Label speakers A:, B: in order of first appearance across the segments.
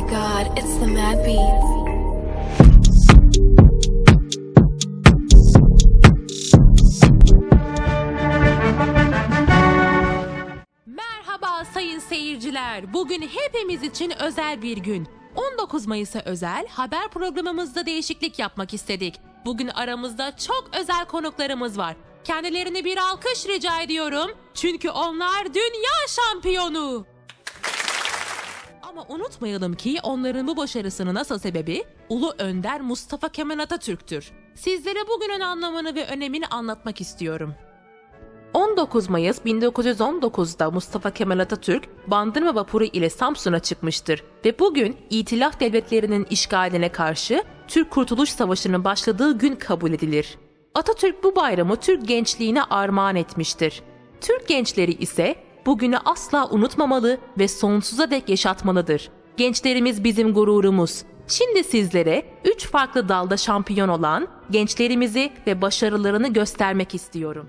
A: my god, it's the Mad Bee.
B: Merhaba sayın seyirciler. Bugün hepimiz için özel bir gün. 19 Mayıs'a özel haber programımızda değişiklik yapmak istedik. Bugün aramızda çok özel konuklarımız var. Kendilerine bir alkış rica ediyorum. Çünkü onlar dünya şampiyonu. Ama unutmayalım ki onların bu başarısının asıl sebebi Ulu Önder Mustafa Kemal Atatürk'tür. Sizlere bugünün anlamını ve önemini anlatmak istiyorum. 19 Mayıs 1919'da Mustafa Kemal Atatürk Bandırma vapuru ile Samsun'a çıkmıştır ve bugün İtilaf devletlerinin işgaline karşı Türk Kurtuluş Savaşı'nın başladığı gün kabul edilir. Atatürk bu bayramı Türk gençliğine armağan etmiştir. Türk gençleri ise bugünü asla unutmamalı ve sonsuza dek yaşatmalıdır. Gençlerimiz bizim gururumuz. Şimdi sizlere 3 farklı dalda şampiyon olan gençlerimizi ve başarılarını göstermek istiyorum.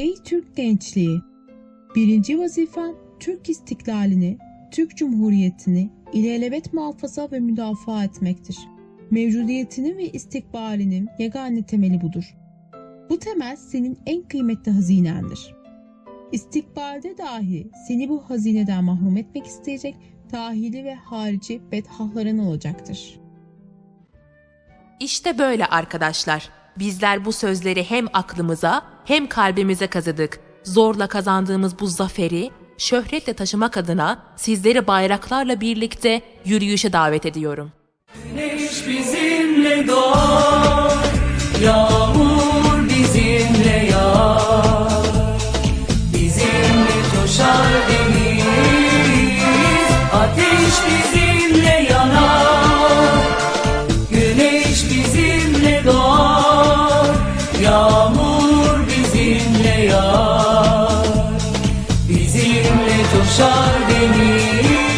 C: Ey Türk gençliği! Birinci vazifen Türk istiklalini, Türk Cumhuriyeti'ni ilelebet muhafaza ve müdafaa etmektir. Mevcudiyetinin ve istikbalinin yegane temeli budur. Bu temel senin en kıymetli hazinendir. İstikbalde dahi seni bu hazineden mahrum etmek isteyecek dahili ve harici bedhahların olacaktır.
B: İşte böyle arkadaşlar. Bizler bu sözleri hem aklımıza hem kalbimize kazıdık. Zorla kazandığımız bu zaferi şöhretle taşımak adına sizleri bayraklarla birlikte yürüyüşe davet ediyorum.
D: Güneş bizimle doğar, yağmur bizimle yağar. Bizimle coşar deniz, ateş bizimle Ateş bizimle